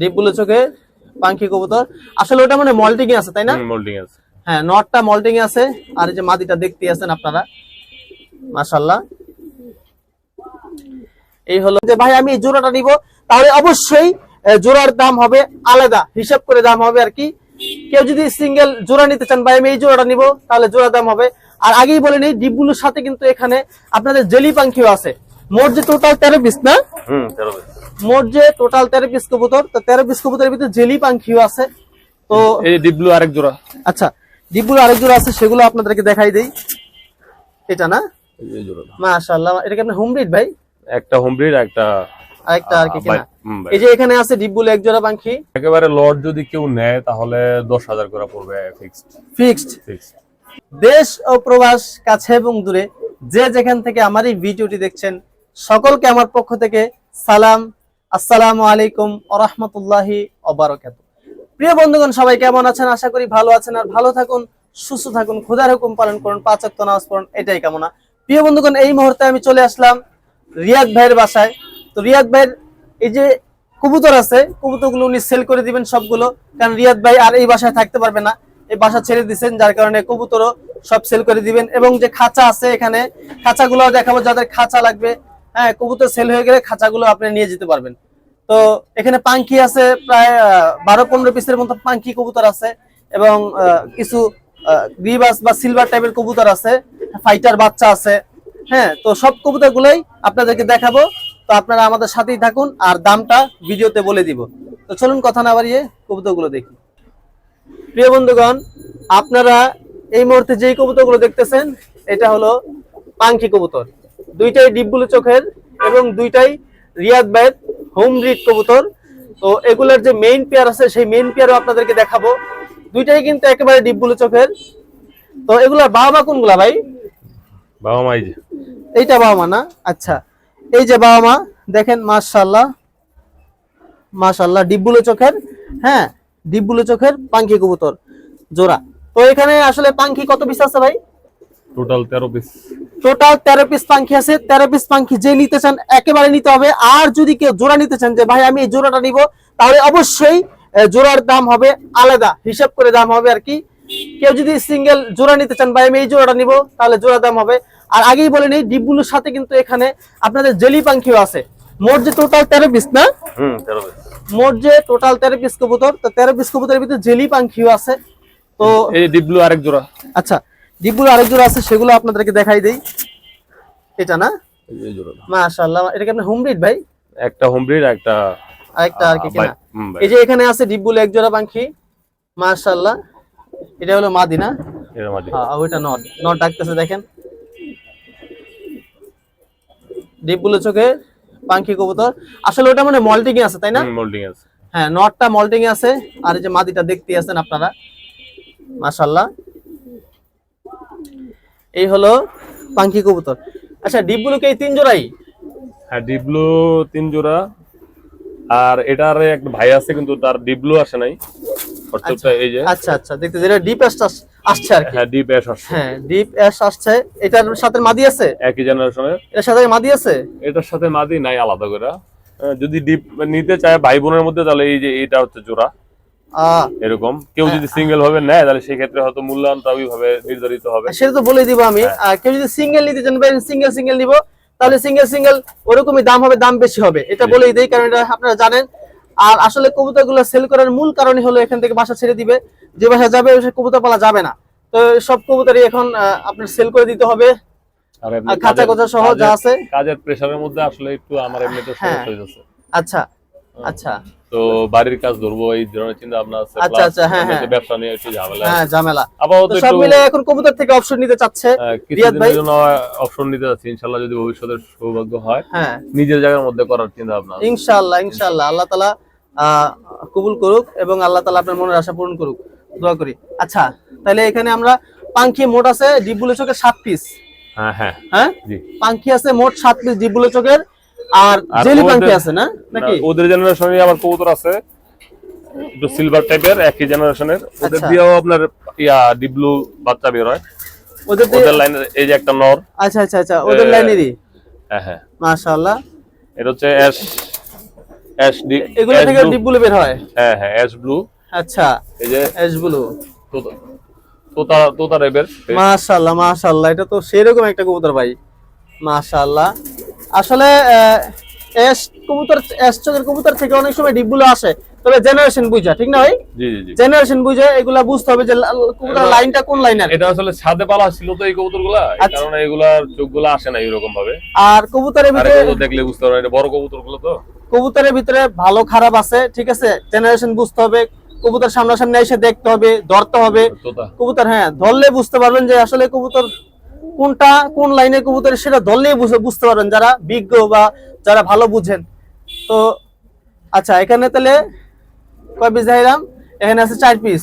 Deep blue চোখে পাঙ্খি কবুতর। আসলে ওটা মানে মল্টিং এ আছে তাই না? মোল্ডিং আছে। হ্যাঁ নটটা মল্টিং এ আছে আর এই যে মাদিটা দেখতে আছেন আপনারা। মাশাল্লাহ এই হলো যে ভাই আমি এই জোড়াটা নিব। তাহলে অবশ্যই জোড়ার দাম হবে আলাদা হিসাব করে দাম হবে আর কি। কেউ যদি সিঙ্গেল জোড়া নিতে চান ভাই আমি এই জোড়াটা নিব তাহলে জোড়া দাম হবে। আর আগেই বলে নিই ডিপগুলোর সাথে কিন্তু এখানে আপনাদের জেলি পাঙ্খিও আছে। মোট যে টোটাল তেরো পিস না? মোট যে টোটাল তেরো পিস কবুতর তো তেরো পিস কবুতরের ভিতরে জেলি পাঙ্খিও আছে। তো এই আরেক জোড়া। আচ্ছা ডিপগুলো আরেক জোড়া আছে সেগুলো আপনাদেরকে দেখাই দেই। এটা না? এই জোড়াটা মাশাআল্লাহ এটা কি আপনার হোম ব্রিড ভাই? একটা হোম ব্রিড একটা আরেকটা আর কি কিনা। এই যে এখানে আছে ডিপগুলো এক জোড়া পাখি। একেবারে লট যদি কেউ নেয় তাহলে দশ হাজার করে পড়বে ফিক্সড ফিক্সড ফিক্সড দেশ ও প্রবাস কাছে এবং দূরে যে যেখান থেকে আমার এই ভিডিওটি দেখছেন সকলকে আমার পক্ষ থেকে সালাম, আসসালামু আলাইকুম আরহামতুল্লাহি অবারকাত প্রিয় বন্ধুগণ, সবাই কেমন আছেন? আশা করি ভালো আছেন আর ভালো থাকুন, সুস্থ থাকুন খোদার হুকুম পালন করুন, পাঁচ ওয়াক্ত নামাজ পড়ুন, এটাই কামনা। প্রিয় বন্ধুগণ, এই মুহূর্তে আমি চলে আসলাম রিয়াদ ভাইয়ের বাসায়। তো রিয়াদ ভাইয়ের এই যে কবুতর আছে, কবুতরগুলো উনি সেল করে দিবেন সবগুলো, কারণ রিয়াদ ভাই আর এই বাসায় থাকতে পারবে না। এই বাসা ছেড়ে দিচ্ছেন যার কারণে কবুতরও সব সেল করে দিবেন এবং যে খাঁচা আছে এখানে, খাঁচাগুলো দেখাবো, যাদের খাঁচা লাগবে হ্যাঁ কবুতর সেল হয়ে গেলে খাঁচাগুলো আপনি নিয়ে যেতে পারবেন। তো এখানে পাঙ্কি আছে প্রায় বারো পনেরো পিসের মতো পাঙ্কি কবুতর আছে এবং কিছু গ্রিবাস বা সিলভার টাইপের কবুতর আছে ফাইটার বাচ্চা আছে। হ্যাঁ তো সব কবুতর গুলোই আপনাদেরকে দেখাবো। তো আপনারা আমাদের সাথেই থাকুন আর দামটা ভিডিওতে বলে দিব। তো চলুন কথা না বাড়িয়ে কবুতরগুলো দেখি। প্রিয় বন্ধুগণ, আপনারা এই মুহূর্তে যেই কবুতরগুলো দেখতেছেন, এটা হলো পাঙ্কি কবুতর। দুইটাই ডিপগুলো চোখের এবং দুইটাই রিয়াদ বাইর হোম ব্রিড কবুতর। তো এগুলোর যে মেইন পেয়ার আছে সেই মেইন পেয়ারও আপনাদেরকে দেখাবো। দুইটাই কিন্তু একেবারে ডিপগুলো চোখের। তো এগুলোর বাবা মা কোনগুলা ভাই? বাবা যে। এইটা বাবা মা না? আচ্ছা। এই যে বাবা মা দেখেন মাশাল্লাহ মাশাল্লাহ ডিবগুলো চোখের হ্যাঁ ডিবগুলো চোখের পাঙ্কি কবুতর জোড়া। তো এখানে আসলে পাঙ্কি কত পিস আছে ভাই? টোটাল তেরো পিস টোটাল তেরো পিস পাঙ্খি আছে। তেরো পিস পাঙ্খি যে নিতে চান একেবারে নিতে হবে। আর যদি কেউ জোড়া নিতে চান যে ভাই আমি এই জোড়াটা নিব তাহলে অবশ্যই জোড়ার দাম হবে আলাদা। হিসাব করে দাম হবে আর কি। কেউ যদি সিঙ্গেল জোড়া নিতে চান ভাই আমি এই জোড়াটা নিব তাহলে জোড়া দাম হবে। আর আগেই বলে নিই ডিপগুলোর সাথে কিন্তু এখানে আপনাদের জেলি পাঙ্খিও আছে। মোট যে টোটাল তেরো পিস না? হুম তেরো পিস মোট যে টোটাল তেরো পিস কবুতর তো তেরো পিস কবুতরের ভিতরে জেলি পাঙ্খিও আছে। তো এই ডিপ ব্লু আরেক জোড়া। আচ্ছা ডিপগুলো আরেক জোড়া আছে সেগুলো আপনাদেরকে দেখাই দেই। এটা না? মাশাআল্লাহ এটা কি আপনার হোম ব্রিড ভাই? একটা হোম ব্রিড একটা আরেকটা আর কি কিনা। এই যে এখানে আছে ডিপগুলো এক জোড়া পাখি মাশাআল্লাহ। এটা হলো মাদি না? এর মাঝে হ্যাঁ ওইটা নট নট ডাকতেছে দেখেন। ডিপগুলো চোখে পাখি কবুতর। আসলে ওটা মানে মল্টিং আছে তাই না? মোল্ডিং আছে। হ্যাঁ নটটা মল্টিং আছে আর এই যে মাদিটা দেখতে আছেন আপনারা। মাশাআল্লাহ। এই হলো পাখি কবুতর। আচ্ছা ডিপগুলো কি এই তিন জোড়াই? হ্যাঁ ডিপ ব্লু তিন জোড়া। আর এটার একটা ভাই আছে কিন্তু তার ডিপ ব্লু আসে নাই। প্রত্যেকটা এই যে। আচ্ছা আচ্ছা দেখতে যেটা ডিপ আসছে আর কি। হ্যাঁ ডিপ অ্যাশ আসছে। হ্যাঁ ডিপ অ্যাশ আসছে। এটার সাথে মাদি আছে? একই জেনারেশনের এটার সাথে মাদি আছে? এটার সাথে মাদি নাই আলাদা করে। যদি ডিপ নিতে চায় ভাই বোনের মধ্যে তাহলে এই যে এটা হচ্ছে জোড়া। এরকম। কেউ যদি সিঙ্গেল ভাবে নেয় তাহলে সেই ক্ষেত্রে হয়তো মূল্যায়নটা ওইভাবে নির্ধারিত হবে। সেটা তো বলে দিব আমি। কেউ যদি সিঙ্গেল নিতে চান সিঙ্গেল সিঙ্গেল নিব তাহলে সিঙ্গেল সিঙ্গেল ওরকমই দাম হবে দাম বেশি হবে। এটা বলেই দেই কারণ এটা আপনারা জানেন। আর আসলে কবুতরগুলো সেল করার মূল কারণই হলো এখান থেকে বাসা ছেড়ে দিবে। যে বাসা যাবে সে কবুতর পালা যাবে না। তো সব কবুতরই এখন আপনার সেল করে দিতে হবে। আর খাঁচা কোচা সহ যা আছে। কাজের প্রেসারের মধ্যে আসলে একটু আমার এমনিতে হ্যাঁ। সমস্যা হয়ে। যাচ্ছে। আচ্ছা। আচ্ছা। তো বাড়ির কাজ ধরবো এই ধরনের চিন্তা ভাবনা আছে আচ্ছা, আচ্ছা, হ্যাঁ, হ্যাঁ। ব্যবসা নিয়ে একটু ঝামেলা হ্যাঁ ঝামেলা। আপাতত সব মিলে এখন কবুতর থেকে অপশন নিতে চাচ্ছে রিয়াদ ভাই? জন্য অপশন নিতে যাচ্ছি ইনশাল্লাহ যদি ভবিষ্যতে সৌভাগ্য হয়। হ্যাঁ। নিজের জায়গার মধ্যে করার চিন্তা ভাবনা। ইনশাআল্লাহ ইনশাআল্লাহ আল্লাহ তালা আহ, কবুল করুক এবং আল্লাহ তালা আপনার মনের আশা পূরণ করুক। দোয়া করি। আচ্ছা তাহলে এখানে আমরা পাঙ্খি মোট আছে ডিবুলো চোখের সাত পিস হ্যাঁ হ্যাঁ। হ্যাঁ? জি। পাঙ্খি আছে মোট সাত পিস ডিবুলো চোখের। আর জেলি আছে না? নাকি? ওদের জেনারেশনে কবুতর আছে একটু সিলভার টাইপের একই জেনারেশনের ওদের আচ্ছা। দিয়েও আপনার ইয়া ডিব্লু বাচ্চা বের হয়। ওদের দিয়ে- ওদের লাইনের এই যে একটা নর। আচ্ছা আচ্ছা আচ্ছা ওদের লাইনেরই হ্যাঁ হ্যাঁ। মাশাআল্লাহ। এটা হচ্ছে অ্যাশ অ্যাশ ডি এগুলো থেকে blue। বের হয়? হ্যাঁ হ্যাঁ অ্যাশ ব্লু আচ্ছা এই যে এস ব্লু তোতা তোতা তোতা টাইপের মাশাআল্লাহ মাশাআল্লাহ। এটা তো সেরকম একটা কবুতর ভাই। মাশাআল্লাহ। আসলে এস কবুতর এস চোখের কবুতর থেকে অনেক সময় ডিপগুলো আসে। তবে জেনারেশন বুঝা ঠিক না ভাই? জেনারেশন বুঝে এগুলা বুঝতে হবে যে কবুতর লাইনটা কোন লাইনের? এটা আসলে ছাদে পালা ছিল তো এই কবুতরগুলা আচ্ছা। কারণে এগুলার চোখগুলা আসে না এরকম ভাবে আর কবুতরের ভিতরে দেখলে বুঝতে পারবেন এটা বড় কবুতরগুলো তো। কবুতরের ভিতরে ভালো খারাপ আছে ঠিক আছে? জেনারেশন বুঝতে হবে কবুতর সামনাসামনি এসে দেখতে হবে ধরতে হবে। কবুতর হ্যাঁ ধরলে বুঝতে পারবেন যে আসলে কবুতর কোনটা কোন লাইনে কবুতর সেটা ধরলেই বুঝে- বুঝতে পারবেন যারা বিজ্ঞ বা যারা ভালো বুঝেন। তো আচ্ছা এখানে তাহলে কয় পিস দেখাইলাম এখানে আছে চার পিস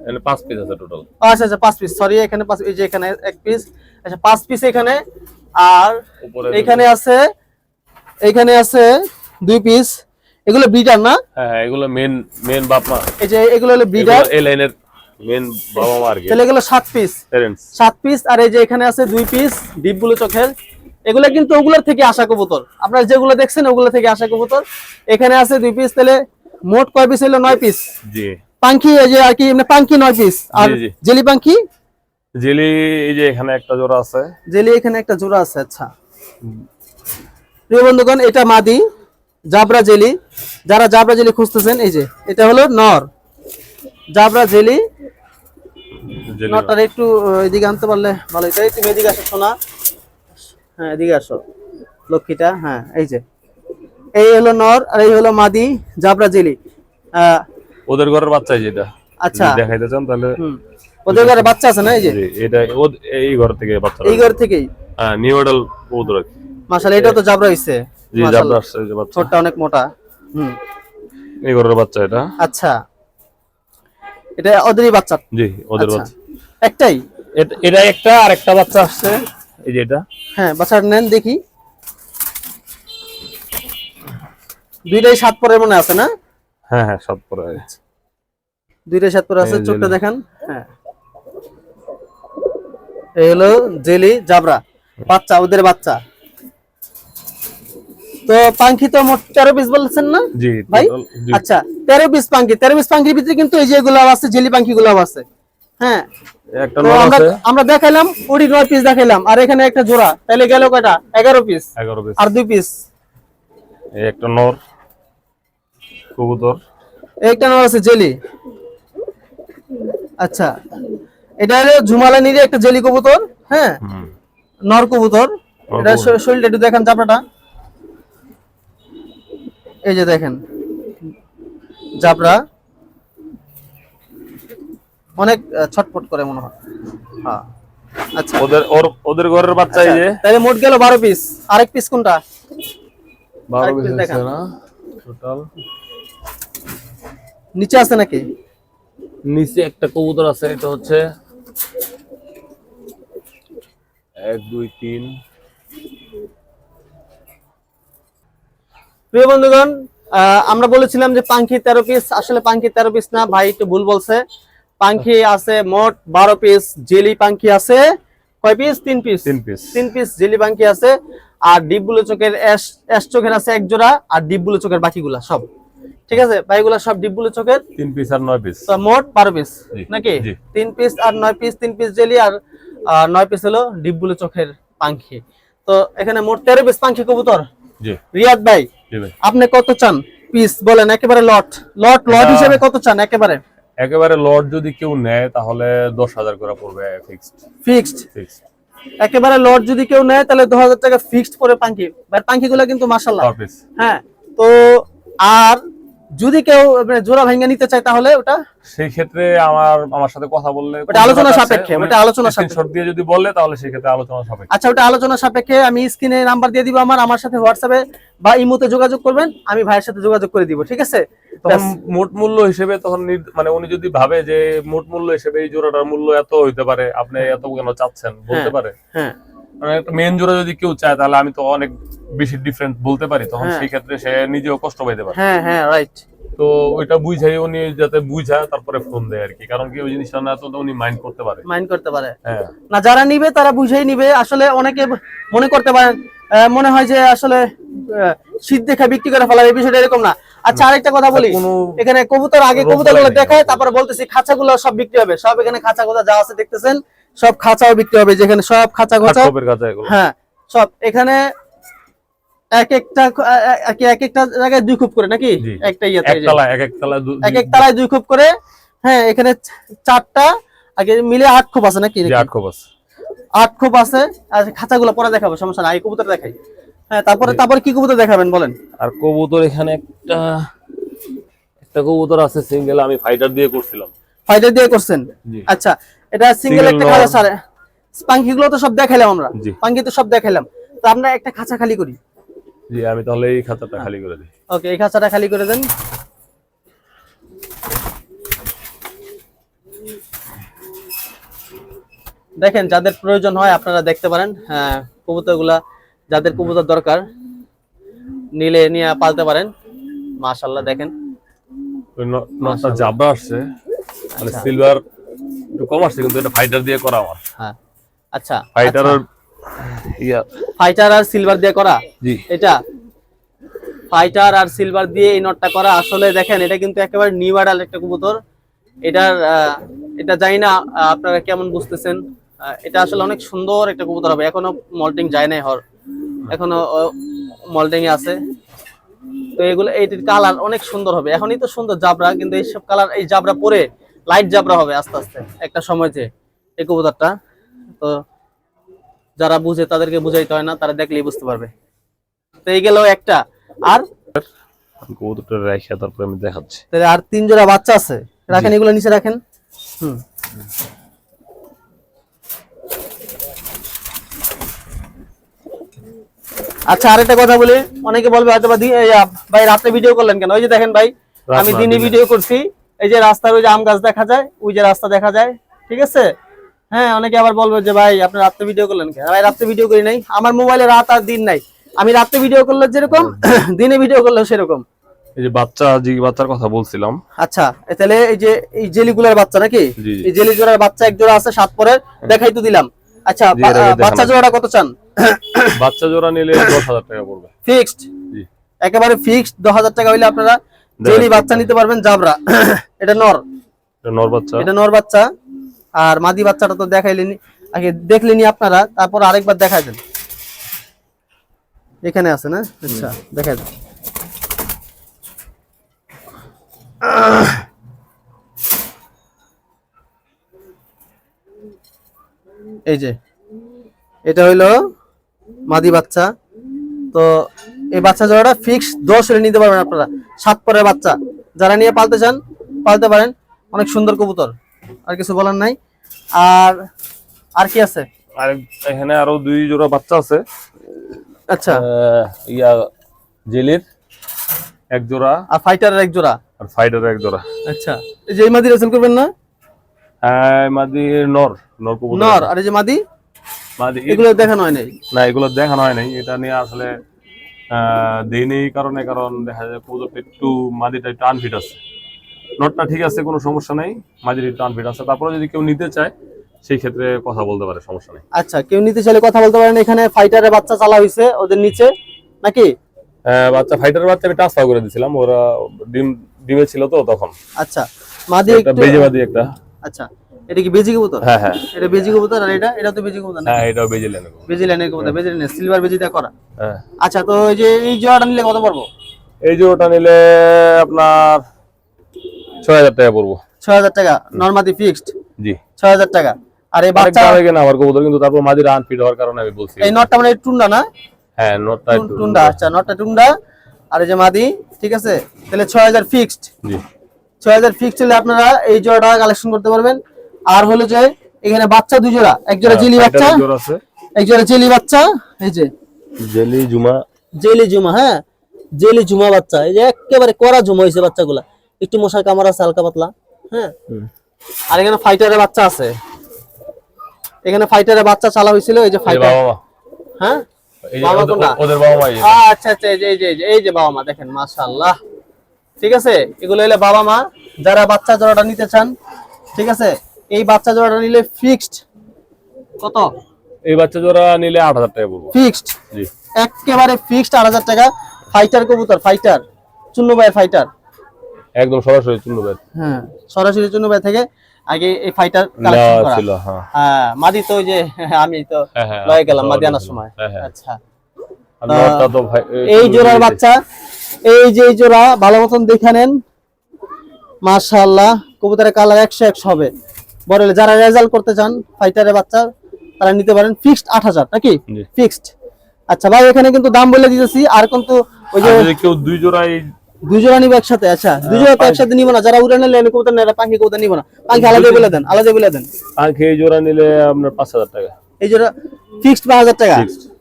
এখানে পাঁচ পিস আছে টোটাল আচ্ছা আচ্ছা পাঁচ পিস সরি এখানে পাঁচ এই যে এখানে এক পিস আচ্ছা পাঁচ পিস এখানে আর এখানে আছে এখানে আছে দুই পিস এগুলো ব্রিডার না? হ্যাঁ হ্যাঁ এগুলো মেন মেন বাপ মা এই যে এগুলো হলো ব্রিডার এই লাইনের মেন বাবা মা আর কি তাহলে এগুলো সাত পিস প্যারেন্টস সাত পিস আর এই যে এখানে আছে দুই পিস ডিপগুলো চোখের। এগুলো কিন্তু ওগুলোর থেকে আসা কবুতর। আপনারা যেগুলো দেখছেন ওগুলো থেকে আসা কবুতর। এখানে আছে দুই পিস তাহলে মোট কয় পিস হলো? নয় পিস জি। পাঙ্কি এই যে আর কি এমনি পাঙ্কি নয় পিস আর। জেলি পাঙ্কি জেলি এই যে এখানে একটা জোড়া আছে। জেলি এখানে একটা জোড়া আছে আচ্ছা। প্রিয় বন্ধুগণ এটা মাদি জাবরা জেলি। যারা জাবরা জেলি খুঁজতেছেন এই যে এটা হলো নর। জাবরা জেলি। নটার একটু এদিকে আনতে পারলে ভালো। এই তুমি এদিকে আসো সোনা। হ্যাঁ এদিকে আসো। লক্ষ্মীটা হ্যাঁ এই যে। এই হলো নর আর এই হলো মাদি জাবরা জেলি। ওদের ঘরের বাচ্চাই যেটা আচ্ছা। দেখাইতে চান তাহলে ওদের ঘরে বাচ্চা আছে না এই যে? এটা এই ঘর থেকে বাচ্চা এই ঘর থেকেই? হ্যাঁ নিউ কবুতর আর মাশাআল্লাহ এটা তো জাবরা হইছে। জি জাবরা আসছে বাচ্চা। ঠোঁটটা অনেক মোটা। হুম। এই ঘরের বাচ্চা এটা। আচ্ছা। এটা ওদেরই বাচ্চা। জি ওদের আচ্ছা। বাচ্চা। একটাই? এটা- একটা আর একটা বাচ্চা আসছে। এই যে এটা। হ্যাঁ বাচ্চাটা নেন দেখি। দুইটাই সাত পরের মনে আছে না? হ্যাঁ হ্যাঁ সাত পরে দুইটাই সাত পরে আছে চোখটা। দেখান। হ্যাঁ। এই হলো জেলি জাবরা। বাচ্চা ওদের বাচ্চা। তো পাঙ্খি তো মোট তেরো পিস বলছেন না? ভাই? আচ্ছা তেরো পিস পাঙ্খি তেরো পিস পাঙ্খির ভিতরে কিন্তু এই যেগুলো আছে জেলি পাঙ্খি গুলো আছে। হ্যাঁ? আমরা দেখাইলাম ওডি নয় পিস দেখাইলাম আর এখানে একটা জোড়া তাহলে গেল কয়টা? এগারো পিস এগারো পিস আর দুই পিস একটা নর কবুতর। একটা নর আছে জেলি। আচ্ছা এটা হলো ঝুমালানির একটা জেলি কবুতর হ্যাঁ? নর কবুতর। এটা। শরীরটা একটু দেখান চাপড়াটা। এই যে দেখেন জাবরা। অনেক আহ, ছটফট করে মনে হয়। হ্যাঁ আচ্ছা। ওদের ওর ওদের ঘরের বাচ্চা এই যে। তাহলে মোট গেল বারো পিস আরেক পিস কোনটা? বারো আরেক পিস piece আছে না টোটাল নিচে আছে নাকি? নিচে একটা কবুতর আছে এটা হচ্ছে এক দুই তিন। প্রিয় বন্ধুগণ আহ, আমরা বলেছিলাম যে পাঙ্খি তেরো পিস আসলে পাঙ্খি তেরো পিস না ভাই একটু ভুল বলছে। পাঙ্খি আছে মোট বারো পিস জেলি পাঙ্খি আছে কয় পিস তিন পিস তিন পিস তিন পিস জেলি পাঙ্খি আছে আর ডিপগুলো চোখের অ্যাশ চোখের আছে এক জোড়া আর ডিপগুলো চোখের বাকিগুলা সব। ঠিক আছে? ভাইগুলা সব ডিপগুলো চোখের? তিন পিস আর নয় পিস মোট বারো পিস নাকি? তিন পিস আর নয় পিস তিন পিস জেলি আর নয় পিস হলো ডিপগুলো চোখের পাঙ্খি। তো এখানে মোট তেরো পিস পাঙ্খি কবুতর। রিয়াদ ভাই আপনি কত চান? পিস বলেন একেবারে লট লট লট হিসেবে কত চান একেবারে? একেবারে লট যদি কেউ নেয় তাহলে দশ হাজার করে পড়বে ফিক্সড ফিক্সড ফিক্সড একেবারে লট যদি কেউ নেয় তাহলে দু হাজার টাকা ফিক্সড করে পাঙ্কি। পাঙ্কি গুলা কিন্তু মাসাল্লাহ পার হ্যাঁ তো আর যদি কেউ মানে জোড়া ভাঙ্গা নিতে চায় তাহলে ওটা সেই ক্ষেত্রে আমার আমার সাথে কথা বললে ওটা আলোচনা সাপেক্ষে, ওটা আলোচনা স্ক্রিনশট দিয়ে যদি বলে তাহলে সেই ক্ষেত্রে আলোচনা সাপেক্ষে। আচ্ছা ওটা আলোচনা সাপেক্ষে আমি স্ক্রিনে নাম্বার দিয়ে দিব আমার আমার সাথে হোয়াটসঅ্যাপে বা ইমোতে যোগাযোগ করবেন আমি ভাইয়ের সাথে যোগাযোগ করে দিব ঠিক আছে? তখন মোট মূল্য হিসেবে তখন মানে উনি যদি ভাবে যে মোট মূল্য হিসেবে এই জোড়াটার মূল্য এত হইতে পারে আপনি এত কেন চাচ্ছেন বলতে হ্যাঁ। পারে? হ্যাঁ। মানে একটা মেন জোড়া যদি কেউ চায় তাহলে আমি তো অনেক বেশি ডিফারেন্ট বলতে পারি তখন হ্যাঁ। সেই ক্ষেত্রে সে নিজেও কষ্ট পারে। হ্যাঁ হ্যাঁ রাইট তো ওইটা বুঝাই উনি যাতে বুঝায় তারপরে ফোন দেয় আর কি। কারণ কি ওই জিনিসটা না তো উনি মাইন্ড করতে পারে। মাইন্ড করতে পারে। হ্যাঁ। না যারা নিবে তারা বুঝেই নিবে। আসলে অনেকে মনে করতে পারেন মনে হয় যে আসলে শীত দেখে বিক্রি করে ফেলা এই বিষয়টা এরকম না। আচ্ছা আরেকটা কথা বলি। এখানে কবুতর আগে কবুতরগুলো দেখায় তারপর বলতেছি খাঁচাগুলো সব বিক্রি হবে। সব এখানে খাঁচা গোছা যা আছে দেখতেছেন। সব খাঁচাও বিক্রি হবে যেখানে সব খাঁচা এগুলো। হ্যাঁ সব এখানে এক একটা আহ, আহ, কি এক একটা জায়গায় দুই খুব করে নাকি? একটা ইয়েতে এই এক একতলা এক এক তালায় দুই খুব করে। হ্যাঁ এখানে চারটা আগে মিলে আট খুব আছে নাকি? আট খোপ আছে। আট খুব আছে। আর খাঁচাগুলো পরে দেখাবো সমস্যা নাই কবুতর দেখাই। হ্যাঁ তারপরে তারপরে কি কবুতর দেখাবেন বলেন? আর কবুতর এখানে একটা একটা কবুতর আছে সিঙ্গেল আমি ফাইটার দিয়ে করছিলাম। ফাইটার দিয়ে করছেন? আচ্ছা এটা সিঙ্গেল একটা। খাঁচা স্যার পাঙ্কি গুলো তো সব দেখাইলাম আমরা। পাঙ্কি তো সব দেখাইলাম। তো আমরা একটা খাঁচা খালি করি। জি আমি তাহলে এই খাঁচাটা খালি করে দিই। ওকে এই খাঁচাটা খালি করে দেন। দেখেন যাদের প্রয়োজন হয় আপনারা দেখতে পারেন। হ্যাঁ কবুতরগুলা যাদের কবুতর দরকার নিলে নিয়ে পালতে পারেন। মাশাল্লাহ দেখেন। ওই ন- জাবরা আসছে। মানে সিলভার একটু কম আসছে কিন্তু এটা ফাইটার দিয়ে করা আমার। হ্যাঁ। আচ্ছা ফাইটার ইয়া। ফাইটার আর সিলভার দিয়ে করা? জি। এটা? ফাইটার আর সিলভার দিয়ে এই নটটা করা। আসলে দেখেন এটা কিন্তু একেবারে নিউ আডাল একটা কবুতর। এটার আহ, এটা জানি না আপনারা কেমন বুঝতেছেন। আহ, এটা আসলে অনেক সুন্দর একটা কবুতর হবে। এখনও মল্টিং যায় নাই হর। এখনও মল্টিং এ আছে। তো এগুলো এইটির কালার অনেক সুন্দর হবে। এখনই তো সুন্দর জাবরা কিন্তু এইসব কালার এই জাবরা পরে লাইট জাবরা হবে আস্তে আস্তে। একটা সময় যে এই কবুতরটা তো যারা বুঝে তাদেরকে বুঝাইতে হয় না তারা দেখলেই বুঝতে পারবে। তো এই গেল একটা। আর কবুতরটা রেখে তারপরে আমি দেখাচ্ছি। তাহলে আর তিন জোড়া বাচ্চা আছে। রাখেন এগুলো নিচে রাখেন। হুম। আচ্ছা আরেকটা কথা বলি। অনেকে বলবে হয়তো ভাই রাতে ভিডিও করলেন কেন? ওই যে দেখেন ভাই আমি দিনে। ভিডিও করছি। এই যে রাস্তার ওই যে আম গাছ দেখা যায় ওই যে রাস্তা দেখা যায় ঠিক আছে? হ্যাঁ অনেকে আবার বলবে যে ভাই আপনি রাত্রে ভিডিও করলেন কেন? ভাই রাত্রে ভিডিও করি নাই। আমার মোবাইলে রাত আর দিন নাই। আমি রাত্রে ভিডিও করলে যেরকম দিনে ভিডিও করলেও সেরকম। এই যে বাচ্চা যে বাচ্চার কথা বলছিলাম। আচ্ছা তাহলে এই যে এই জেলিগুলার বাচ্চা নাকি। এই জেলি জোড়ার বাচ্চা এক জোড়া আছে সাত পরের দেখাই তো দিলাম। আচ্ছা বাচ্চা। জোড়াটা কত চান? বাচ্চা জোড়া নিলে দশ হাজার টাকা পড়বে। ফিক্সড? জি। একেবারে ফিক্সড দশ হাজার টাকা হইলে আপনারা জেলি বাচ্চা নিতে পারবেন জাবরা। এটা নর। এটা নর বাচ্চা। এটা নর বাচ্চা। আর মাদি বাচ্চাটা তো দেখাইলেনি। আগে দেখলেনি আপনারা তারপর আরেকবার দেখাই দেন। এখানে আছে না? আচ্ছা দেখাই দেন। এই যে এটা হইল মাদি বাচ্চা। তো এই বাচ্চা জোড়াটা ফিক্স দশ হলে নিতে পারবেন আপনারা। সাত পরের বাচ্চা। যারা নিয়ে পালতে চান পালতে পারেন। অনেক সুন্দর কবুতর। আর কিছু বলার নাই। আর আর কি আছে? আর এখানে আরও দুই জোড়া বাচ্চা আছে। আচ্ছা। ইয়া জেলির এক জোড়া। আর ফাইটারের এক জোড়া? আর ফাইটার এক জোড়া। আচ্ছা। এই যে এই মাদি রেসেল করবেন না? হ্যাঁ মাদি নর। নর কবুতর। নর। আর এই যে মাদি? মাদি। এগুলো দেখানো হয় নাই? না এগুলো দেখানো হয় নাই। এটা নিয়ে আসলে কারণে কারণ দেখা যায় কবুতরটা একটু মাদিটা একটু আনফিট আছে। নটটা ঠিক আছে কোনো সমস্যা নাই মাদির একটু আনফিট আছে। তারপরে যদি কেউ নিতে চায় সেই ক্ষেত্রে কথা বলতে পারে সমস্যা নেই। আচ্ছা কেউ নিতে চাইলে কথা বলতে পারেন এখানে ফাইটারের বাচ্চা চালা হয়েছে ওদের নিচে নাকি? আহ, বাচ্চা ফাইটার বাচ্চা আমি ট্রান্সফার করে দিছিলাম ওরা ডিম ডিমে ছিল তো তখন। আচ্ছা মাদি একটা বেজে বাদি একটা। আচ্ছা এটা কি বেজি কবুতর? হ্যাঁ হ্যাঁ। এটা বেজি কবুতর আর এটা? এটা তো বেজি কবুতর না? হ্যাঁ এটাও বেজে লেনে বেজি লাইনের কবুতর বেজি লাইনের সিলভার বেজি দিয়ে করা। হ্যাঁ। আচ্ছা তো এই যে এই জোড়াটা নিলে কত পড়ব? এই জোড়াটা নিলে আপনার ছয় হাজার টাকা পড়ব। ছয় হাজার টাকা? নর্মাদি ফিক্সড জি। ছয় হাজার টাকা। আর এই বাচ্চা দাম হয়ে না আমার কবুতর কিন্তু তারপর মাদির আনফিট হওয়ার কারণে আমি বলছি। এই নটটা মানে টুন্ডা না? হ্যাঁ নটটা টুন্ডা আচ্ছা নটটা টুন্ডা। আর এই যে মাদি ঠিক আছে? তাহলে ছয় হাজার ফিক্সড জি। ছয় হাজার ফিক্সড হলে আপনারা এই জোড়াটা কালেকশন করতে পারবেন। আর হলো যে এখানে বাচ্চা দুই জোড়া। এক জোড়া হ্যাঁ, জেলি বাচ্চা ফাইটারের এক জোড়া জেলি বাচ্চা এই যে। জেলি জুমা জেলি জুমা হ্যাঁ? জেলি জুমা বাচ্চা এই যে একেবারে কড়া জুমা হয়েছে বাচ্চাগুলা। একটু মশার কামড় আছে হালকা পাতলা হ্যাঁ? আর এখানে ফাইটারের বাচ্চা আছে। এখানে ফাইটারের বাচ্চা চালা হয়েছিল এই যে ফাইটার হ্যাঁ? বাবা ওদের- কোনটা? ওদের বাবা মা। আচ্ছা আচ্ছা এই যে এই যে এই যে- এই যে বাবা মা দেখেন মাশাআল্লাহ। ঠিক আছে? এগুলো হলে বাবা মা যারা বাচ্চা জোড়াটা নিতে চান ঠিক আছে? এই বাচ্চা জোড়াটা নিলে ফিক্সড কত? এই বাচ্চা জোড়া নিলে আট হাজার টাকা পড়ব। ফিক্সড জি। একেবারে ফিক্সড আট হাজার টাকা। ফাইটার কবুতর ফাইটার চুন্নু ভাইয়ের ফাইটার একদম সরাসরি চুন্ন বেদ হ্যাঁ সরাসরি চুন্নু ভাই থেকে আগে এই ফাইটার কালেকশন করা। ছিল হ্যাঁ। হ্যাঁ মাদি তো যে আমি তো হ্যাঁ, হ্যাঁ, লয়ে গেলাম মাদি আনার সময়। আচ্ছা। ভাই এই জোড়ার বাচ্চা এই যে এই জোড়া ভালো মতন দেখে নেন। মাশাআল্লাহ কবুতরের কালার একশো একশো হবে। বড় হলে যারা রেজাল্ট করতে চান ফাইটারের বাচ্চা তারা নিতে পারেন ফিক্সড আট হাজার নাকি? ফিক্সড আচ্ছা ভাই এখানে কিন্তু দাম বলে দিতেছি আর কিন্তু ওই যে কেউ দুই জোড়া এই দুই জোড়া নিবো একসাথে আচ্ছা দুই জোড়া তো একসাথে নিবো না যারা উড়ানে লেন কবুতর নেয় পাখি কবুতর নিবো না। পাখি আলাদা বলে দেন আলাদা বলে দেন। আঁখি এই জোড়া নিলে আপনার পাঁচ হাজার টাকা? এই জোড়া ফিক্সড পাঁচ হাজার টাকা।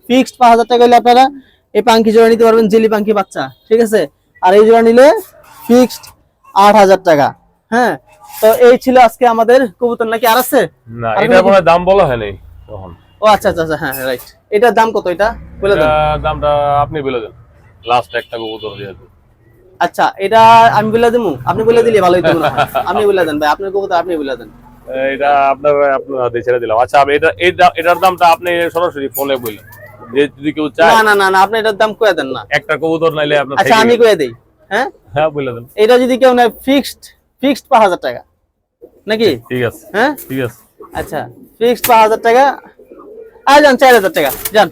ফিক্সড পাঁচ হাজার টাকা হলে আপনারা এই পাঙ্কি জোড়া নিতে পারবেন জেলি পাঙ্কি বাচ্চা ঠিক আছে? আর এই জোড়া নিলে ফিক্সড আট হাজার টাকা হ্যাঁ? তো এই ছিল আজকে আমাদের কবুতর নাকি আর আছে? না এটা মনে দাম বলা হয়নি তখন। ও আচ্ছা আচ্ছা আচ্ছা হ্যাঁ রাইট এটার দাম কত এটা? বলে দেন। দামটা আপনি বলে দেন। লাস্ট একটা কবুতর দিয়ে দেন। আচ্ছা এটা আমি বলে দেবো? আপনি বলে দিলে ভালোই তো হয়। আপনি বলে দেন ভাই আপনার কবুতর আপনি বলে দেন। এটা আপনার আপনার হাতে ছেড়ে দিলাম। আচ্ছা আমি এটা এটা- এটার দামটা আপনি সরাসরি ফোনে বললেন। যে যদি কেউ চায় না না না না আপনি এটার দাম কয়ে দেন না। একটা কবুতর নাইলে আপনার আচ্ছা আমি। কয়ে দেই হ্যাঁ? হ্যাঁ বলে দেন। এটা যদি কেউ নেয় ফিক্সড ফিক্সড পাঁচ হাজার টাকা। নাকি? ঠিক আছে। হ্যাঁ? ঠিক আছে। আচ্ছা ফিক্সড পাঁচ হাজার টাকা। আর যান চার হাজার টাকা। যান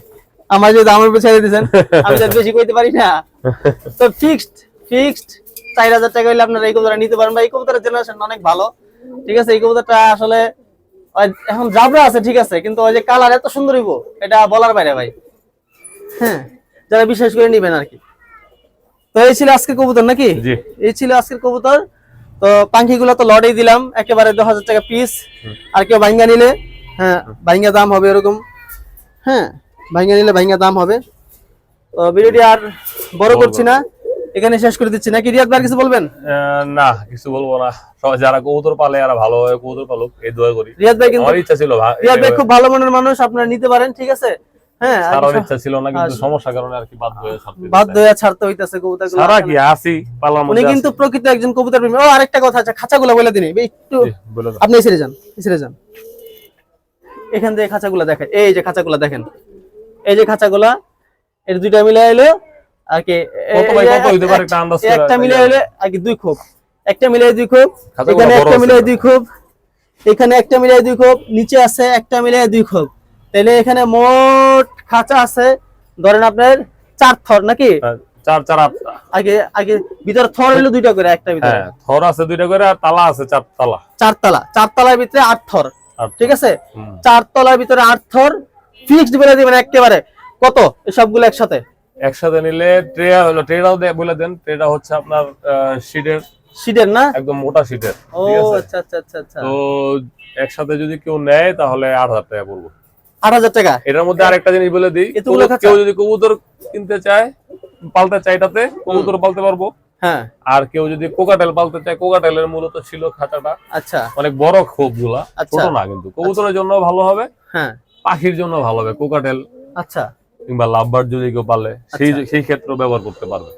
আমার যদি দামের উপর ছেড়ে দিয়েছেন আমি তো বেশি কইতে পারি না। তো ফিক্সড ফিক্সড চার হাজার টাকা হলে আপনারা এই কবুতরটা নিতে পারেন। বা এই কবুতরের জেনারেশন অনেক ভালো। ঠিক আছে এই কবুতরটা আসলে ওই এখন জাবরা আছে ঠিক আছে কিন্তু ওই যে কালার এত সুন্দর হইব এটা বলার বাইরে ভাই। হ্যাঁ যারা বিশ্বাস করে নিবেন আর কি। তো এই ছিল আজকে কবুতর নাকি? জি। এই ছিল আজকের কবুতর। তো পাখিগুলো তো লড়েই দিলাম একেবারে দু হাজার টাকা পিস আর কেউ ভাঙ্গা নিলে হ্যাঁ ভাঙ্গা দাম হবে এরকম। হ্যাঁ ভাঙ্গা নিলে ভাঙ্গা দাম হবে। তো ভিডিওটি আর বড় করছি না। এখানে শেষ করে দিচ্ছি। নাকি রিয়াদ ভাই কিছু বলবেন? না কিছু বলব না। যারা কবুতর পালে আর ভালোভাবে কবুতর পালুক এই দোয়া করি। রিয়াদ ভাই কিন্তু ইচ্ছা ছিল রিয়াদ ভাই খুব ভালো মনের মানুষ আপনারা নিতে পারেন ঠিক আছে? হ্যাঁ ছাড়ার ইচ্ছা ছিল না কিন্তু সমস্যার কারণে আর কি বাধ্য হয়ে ছাড়তে বাধ্য হয়ে ছাড়তে হইতাছে কবুতর সারা কি আসি পালার উনি কিন্তু প্রকৃত একজন কবুতর প্রেমী। ও আরেকটা কথা আছে খাঁচাগুলো বলে দিনি একটু বলে দাও। আপনি ছেড়ে যান ছেড়ে যান। এখান থেকে খাঁচাগুলা দেখেন এই যে খাঁচাগুলা দেখেন। এই যে খাঁচাগুলা এর দুইটা মিলে এলো আর কি কত বাই কত হইতে পারে একটা আন্দাজ একটা মিলে হলে আর কি দুই খোপ। একটা মিলে দুই খোপ এখানে একটা মিলে দুই খোপ এখানে একটা মিলে দুই খোপ নিচে আছে একটা মিলে দুই খোপ। তাহলে এখানে মোট খাঁচা আছে ধরেন আপনার চার থর নাকি? হ্যাঁ, চার চার আগে আগে ভিতরে থর হলো দুইটা করে একটা ভিতরে। হ্যাঁ, থর আছে দুইটা করে আর তালা আছে চার তালা চার তালা চার তালার ভিতরে আট থর। ঠিক আছে? চার তলার ভিতরে আট থর ফিক্সড বলে দিবেন একেবারে। কত সবগুলো একসাথে? একসাথে নিলে ট্রে হলো ট্রেটাও বলে দেন ট্রেটা হচ্ছে আপনার সিডের সিডের না? একদম মোটা সিডের ও আচ্ছা, আচ্ছা আচ্ছা আচ্ছা। তো একসাথে যদি কেউ নেয় তাহলে আট হাজার টাকা বলব। 8000 টাকা। এটার মধ্যে আরেকটা জিনিস বলে পারব। হ্যাঁ। আর কেউ যদি কোকাটেল পালতে চায় কোকাটেলের মূলত ছিল খাঁচাটা। আচ্ছা। আচ্ছা। আচ্ছা। কবুতরের জন্য ভালো হবে হ্যাঁ। পাখির জন্য ভালো হবে কোকাটেল। আচ্ছা। কিংবা লাভবার যদি কেউ পালে সেই সেই ক্ষেত্রে ব্যবহার করতে পারবে।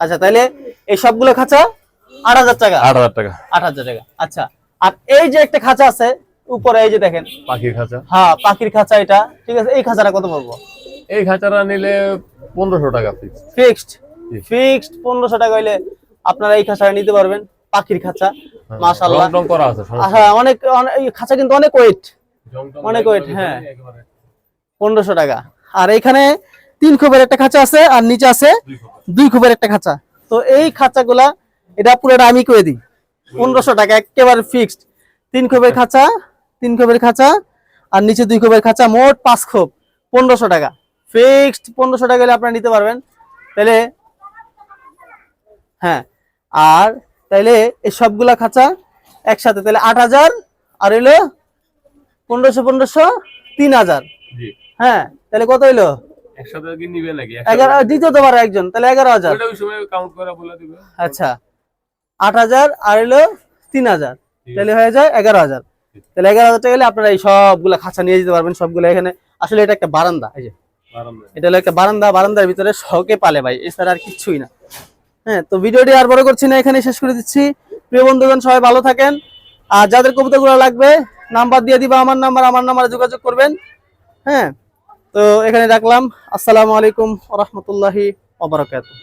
আচ্ছা তাহলে এই সবগুলো খাঁচা আট হাজার টাকা। আট হাজার টাকা। আট হাজার টাকা। আচ্ছা। আর এই যে একটা খাঁচা আছে উপরে এই যে দেখেন। পাখির খাঁচা। হ্যাঁ পাখির খাঁচা এটা। ঠিক আছে এই খাঁচাটা কত পড়ব? এই খাঁচাটা নিলে পনেরোশো টাকা ফিক্স ফিক্সড ফিক্সড পনেরোশো টাকা হইলে আপনারা এই খাঁচাটা নিতে পারবেন পাখির খাঁচা। মাশাআল্লাহ। রং করা আছে হ্যাঁ অনেক এই খাঁচা কিন্তু অনেক ওয়েট অনেক একেবারে হ্যাঁ। পনেরোশো টাকা। আর এখানে তিন খোপের একটা খাঁচা আছে আর নিচে আছে দুই খোপের। একটা খাঁচা। তো এই খাঁচাগুলা এটা পুরোটা আমি করে দিই। পনেরোশো টাকা একেবারে ফিক্সড তিন খোপের খাঁচা তিন খোপের খাঁচা আর নিচে দুই খোপের খাঁচা মোট পাঁচ খোপ পনেরোশো টাকা। ফিক্সড পনেরোশো টাকা হলে আপনারা নিতে পারবেন। তাহলে হ্যাঁ আর তাইলে এই সবগুলা খাঁচা একসাথে তাহলে আট হাজার আর হইল পনেরোশো পনেরোশো তিন হাজার। হ্যাঁ তাহলে কত হইল? একজন তাহলে এগারো হাজার। আচ্ছা আট হাজার আর হলো তিন হাজার। তাহলে হয়ে যায় এগারো হাজার। তাহলে এগারো হাজার টাকা আপনারা এই সবগুলা খাঁচা নিয়ে যেতে পারবেন সবগুলো এখানে। আসলে এটা একটা বারান্দা এই যে। এটা হলো একটা বারান্দা বারান্দার ভিতরে শখে পালে ভাই এছাড়া আর কিচ্ছুই না। হ্যাঁ তো ভিডিওটি আর বড় করছি না এখানে শেষ করে দিচ্ছি। প্রিয় বন্ধুগণ সবাই ভালো থাকেন। আর যাদের কবুতরগুলো লাগবে নাম্বার দিয়ে দিবা আমার নাম্বার আমার নাম্বারে যোগাযোগ করবেন। হ্যাঁ তো এখানে রাখলাম। আসসালামু আলাইকুম রহমতুল্লাহি ওবরাকাতুহ